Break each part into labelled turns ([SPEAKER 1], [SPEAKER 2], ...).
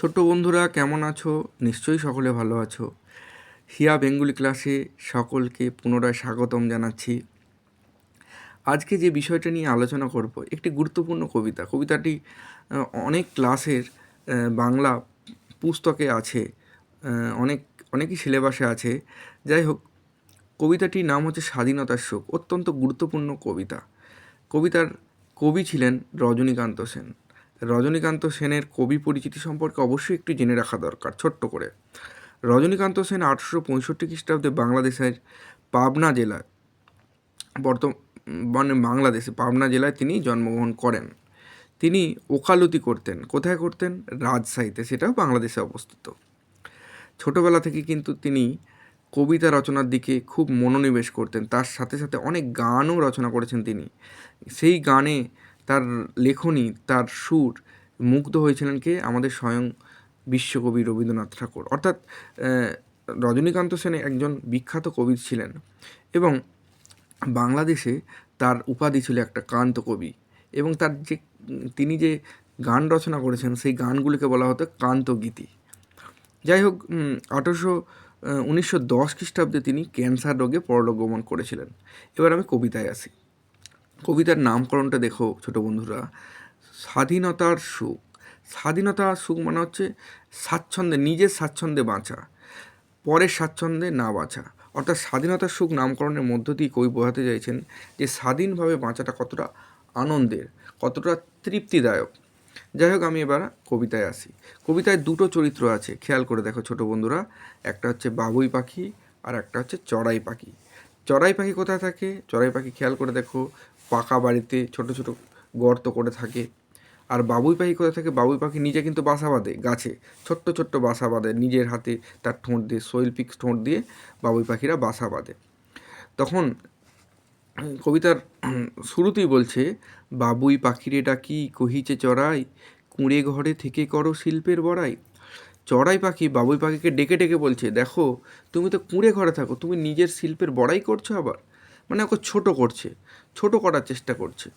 [SPEAKER 1] ছোট্ট বন্ধুরা, কেমন আছো? নিশ্চয়ই সকলে ভালো আছো। হিয়া বেঙ্গুলি ক্লাসে সকলকে পুনরায় স্বাগতম জানাচ্ছি। আজকে যে বিষয়টা নিয়ে আলোচনা করব, একটি গুরুত্বপূর্ণ কবিতা। কবিতাটি অনেক ক্লাসের বাংলা পুস্তকে আছে অনেক, অনেকই সিলেবাসে আছে। যাই হোক, কবিতাটির নাম হচ্ছে স্বাধীনতার শোক। অত্যন্ত গুরুত্বপূর্ণ কবিতা। কবিতার কবি ছিলেন রজনীকান্ত সেন। রজনীকান্ত সেনের কবি পরিচিতি সম্পর্কে অবশ্যই একটু জেনে রাখা দরকার, ছোট্ট করে। রজনীকান্ত সেন আঠারোশো পঁয়ষট্টি খ্রিস্টাব্দে বাংলাদেশের পাবনা জেলায় বর্তমানে বাংলাদেশে, পাবনা জেলায় তিনি জন্মগ্রহণ করেন। তিনি ওকালতি করতেন। কোথায় করতেন? রাজশাহীতে। সেটাও বাংলাদেশে অবস্থিত। ছোটবেলা থেকে কিন্তু তিনি কবিতা রচনার দিকে খুব মনোনিবেশ করতেন। তার সাথে সাথে অনেক গানও রচনা করেছেন তিনি। সেই গানে তার লেখনী, তার সুর মুগ্ধ হয়েছিলেন কে? আমাদের স্বয়ং বিশ্বকবি রবীন্দ্রনাথ ঠাকুর। অর্থাৎ রজনীকান্ত সেন একজন বিখ্যাত কবি ছিলেন এবং বাংলাদেশে তার উপাধি ছিল একটা কান্ত কবি এবং তার যে, তিনি যে গান রচনা করেছেন, সেই গানগুলিকে বলা হতো কান্তগীতি যাই হোক আঠেরোশো উনিশশো দশ খ্রিস্টাব্দে তিনি ক্যান্সার রোগে পরলোক গমন করেছিলেন। এবার আমি কবিতায় আসি। কবিতার নামকরণটা দেখো ছোট বন্ধুরা। স্বাধীনতার সুখ। স্বাধীনতার সুখ মানে হচ্ছে স্বাচ্ছন্দ্যে, নিজের স্বাচ্ছন্দ্যে বাঁচা, পরের স্বাচ্ছন্দ্যে না বাঁচা। অর্থাৎ স্বাধীনতার সুখ নামকরণের মধ্য দিয়ে কবি বোঝাতে চাইছেন যে স্বাধীনভাবে বাঁচাটা কতটা আনন্দের, কতটা তৃপ্তিদায়ক। যাই হোক, আমি এবার কবিতায় আসি। কবিতায় দুটো চরিত্র আছে, খেয়াল করে দেখো ছোট বন্ধুরা। একটা হচ্ছে বাবুই পাখি আর একটা হচ্ছে চড়াই পাখি। চড়াই পাখি কোথায় থাকে? চড়াই পাখি খেয়াল করে দেখো পাকা বাড়িতে ছোট ছোট গর্ত করে থাকে। আর বাবুই পাখি কোথায় থাকে? বাবুই পাখি নিজে কিন্তু বাসা বাঁধে গাছে। ছোট্ট ছোট্ট বাসা বাঁধে। নিজের হাতে তার ঠোঁট দিয়ে সোয়েল পিক ঠোঁট দিয়ে বাবুই পাখিরা বাসা বাঁধে। তখন কবিতার শুরুতেই বলছে, বাবুই পাখিরে ডাকি কহিছে চড়াই? কুঁড়ে ঘরে থেকে করো শিল্পের বড়াই? চড়াই পাখি বাবুই পাখিকে ডেকে ডেকে বলছে, দেখো, তুমি তো কুঁড়ে ঘরে থাকো, তুমি নিজের শিল্পের বড়াই করছ আবার? মানে ওকে ছোট করছে, ছোট করার চেষ্টা করছে।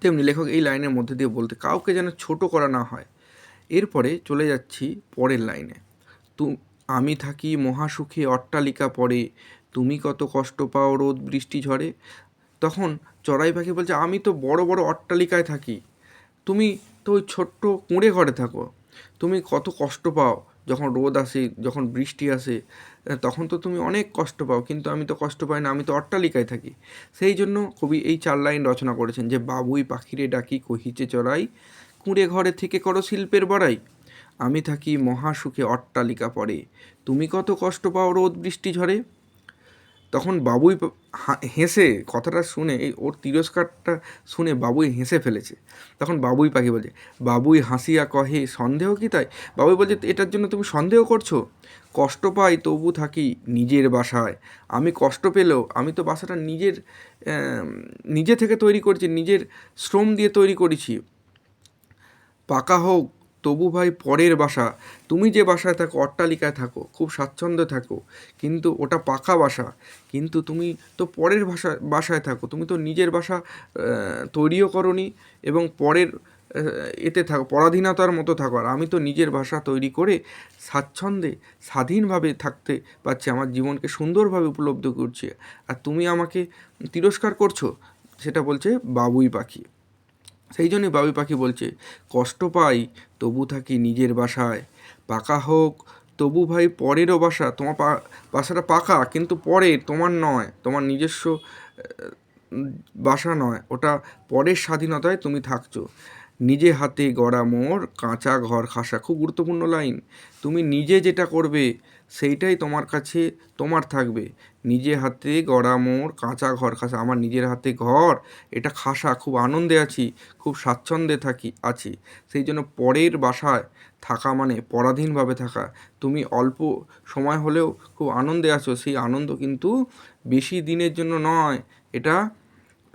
[SPEAKER 1] তেমনি লেখক এই লাইনের মধ্যে দিয়ে বলতে, কাউকে যেন ছোট করা না হয়। এরপরে চলে যাচ্ছি পরের লাইনে। তু, আমি থাকি মহাসুখে, অট্টালিকা পড়ে, তুমি কত কষ্ট পাও রোদ, বৃষ্টি, ঝড়ে। তখন চড়াই পাখি বলছে, আমি তো বড় বড় অট্টালিকায় থাকি। তুমি তো ওই ছোট্ট কুঁড়ে ঘরে থাকো। তুমি কত কষ্ট পাও যখন রোদ আসে, যখন বৃষ্টি আসে তখন তো তুমি অনেক কষ্ট পাও, কিন্তু আমি তো কষ্ট পাই না, আমি তো অট্টালিকায় থাকি। সেই জন্য কবি এই চার লাইন রচনা করেছেন যে, বাবুই পাখিরে ডাকি কহিচে চড়াই, কুঁড়ে ঘরে থেকে করো শিল্পের বড়াই। আমি থাকি মহাসুখে অট্টালিকা পড়ে তুমি কত কষ্ট পাও রোদ বৃষ্টি ঝড়ে তখন বাবুই হেসে কথাটা শুনে এই ওর তিরস্কারটা শুনে বাবুই হেসে ফেলেছে। তখন বাবুই পাখি বলছে বাবুই হাসিয়া কহে, সন্দেহ কি তাই? বাবুই বলছে এটার জন্য তুমি সন্দেহ করছ? কষ্ট পাই তবু থাকি নিজের বাসায়। আমি কষ্ট পেলেও আমি তো বাসাটা নিজের নিজে থেকে তৈরি করছি, নিজের শ্রম দিয়ে তৈরি করেছি। পাকা হোক তবু ভাই পরের বাসা। তুমি যে বাসায় থাকো, অট্টালিকায় থাকো, খুব স্বাচ্ছন্দ্যে থাকো। কিন্তু ওটা পাকা বাসা। কিন্তু তুমি তো পরের ভাষা, বাসায় থাকো। তুমি তো নিজের বাসা তৈরিও করনি এবং পরের এতে থাকো, পরাধীনতার মতো থাকো। আর আমি তো নিজের ভাষা তৈরি করে স্বাচ্ছন্দ্যে, স্বাধীনভাবে থাকতে পারছি, আমার জীবনকে সুন্দরভাবে উপলব্ধ করছি। আর তুমি আমাকে তিরস্কার করছ, সেটা বলছে বাবুই পাখি। সেই জন্যই বাবুই পাখি বলছে, কষ্ট পাই, তবু থাকি নিজের বাসায়। পাকা হোক, তবু ভাই পরেরও বাসা। তোমার বাসাটা পাকা, কিন্তু পরের তোমার নয়, তোমার নিজস্ব বাসা নয়। ওটা পরের স্বাধীনতায় তুমি থাকছো। নিজে হাতে গড়া মোর, কাঁচা ঘর খাসা। খুব গুরুত্বপূর্ণ লাইন। তুমি নিজে যেটা করবে সেইটাই তোমার কাছে, তোমার থাকবে। নিজে হাতে গড়া মোর, কাঁচা ঘর খাসা আমার নিজের হাতে ঘর, এটা খাসা, খুব আনন্দে আছি, খুব স্বাচ্ছন্দ্যে থাকি, আছি। সেই জন্য পরের বাসায় থাকা মানে পরাধীনভাবে থাকা। তুমি অল্প সময় হলেও খুব আনন্দে আছো, সেই আনন্দ কিন্তু বেশি দিনের জন্য নয়, এটা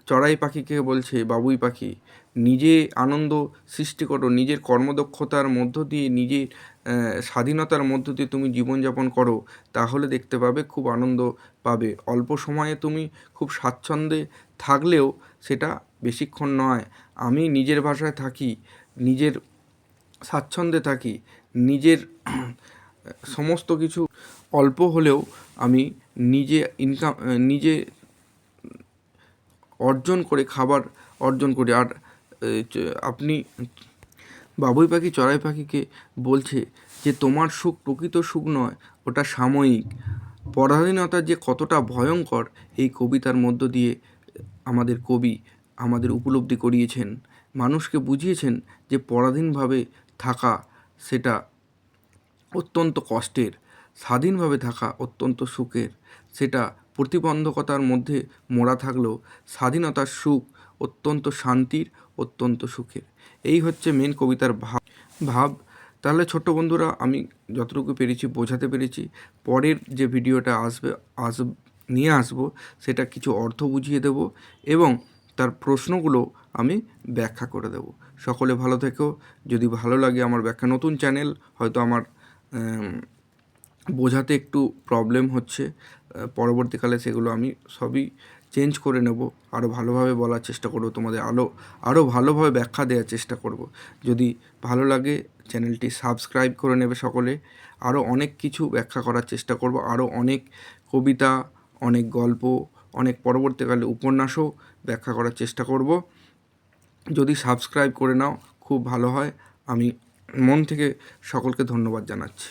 [SPEAKER 1] চড়াই পাখিকে বলছে, বাবুই পাখি। নিজে আনন্দ সৃষ্টি করো, নিজের কর্মদক্ষতার মধ্য দিয়ে নিজের স্বাধীনতার মধ্য দিয়ে তুমি জীবনযাপন করো, তাহলে দেখতে পাবে খুব আনন্দ পাবে। অল্প সময়ে তুমি খুব স্বাচ্ছন্দ্যে থাকলেও সেটা বেশিক্ষণ নয়। আমি নিজের ভাষায় থাকি, নিজের স্বাচ্ছন্দ্যে থাকি, নিজের সমস্ত কিছু অল্প হলেও আমি নিজে ইনকাম নিজে অর্জন করে, খাবার অর্জন করি। আর আপনি বাবুই পাখি, চড়াই পাখিকে বলছে যে, তোমার সুখ প্রকৃত সুখ নয়, ওটা সাময়িক। পরাধীনতা যে কতটা ভয়ঙ্কর, এই কবিতার মধ্য দিয়ে আমাদের কবি আমাদের উপলব্ধি করিয়েছেন। মানুষকে বুঝিয়েছেন যে, পরাধীনভাবে থাকা সেটা অত্যন্ত কষ্টের, স্বাধীনভাবে থাকা অত্যন্ত সুখের। সেটা প্রতিবন্ধকতার মধ্যে মোড়া থাকলেও স্বাধীনতার সুখ অত্যন্ত শান্তির, অত্যন্ত সুখের। এই হচ্ছে মেন কবিতার ভাব ভাব। তাহলে ছোট্ট বন্ধুরা, আমি যতটুকু পেরেছি বোঝাতে পেরেছি। পরের যে ভিডিওটা আসবে আস নিয়ে আসব, সেটা কিছু অর্থ বুঝিয়ে দেব এবং তার প্রশ্নগুলো আমি ব্যাখ্যা করে দেব। সকলে ভালো থেকো। যদি ভালো লাগে আমার ব্যাখ্যা, নতুন চ্যানেল হয়তো আমার বোঝাতে একটু প্রবলেম হচ্ছে। পরবর্তীকালে সেগুলো আমি সবই চেঞ্জ করে নেব আরও ভালোভাবে বলার চেষ্টা করব, তোমাদের আরও আরও ভালোভাবে ব্যাখ্যা দেওয়ার চেষ্টা করব। যদি ভালো লাগে, চ্যানেলটি সাবস্ক্রাইব করে নেবে সকলে। আরও অনেক কিছু ব্যাখ্যা করার চেষ্টা করব আরও অনেক কবিতা, অনেক গল্প, অনেক পরবর্তীকালে উপন্যাসও ব্যাখ্যা করার চেষ্টা করব। যদি সাবস্ক্রাইব করে নাও, খুব ভালো হয়। আমি মন থেকে সকলকে ধন্যবাদ জানাচ্ছি।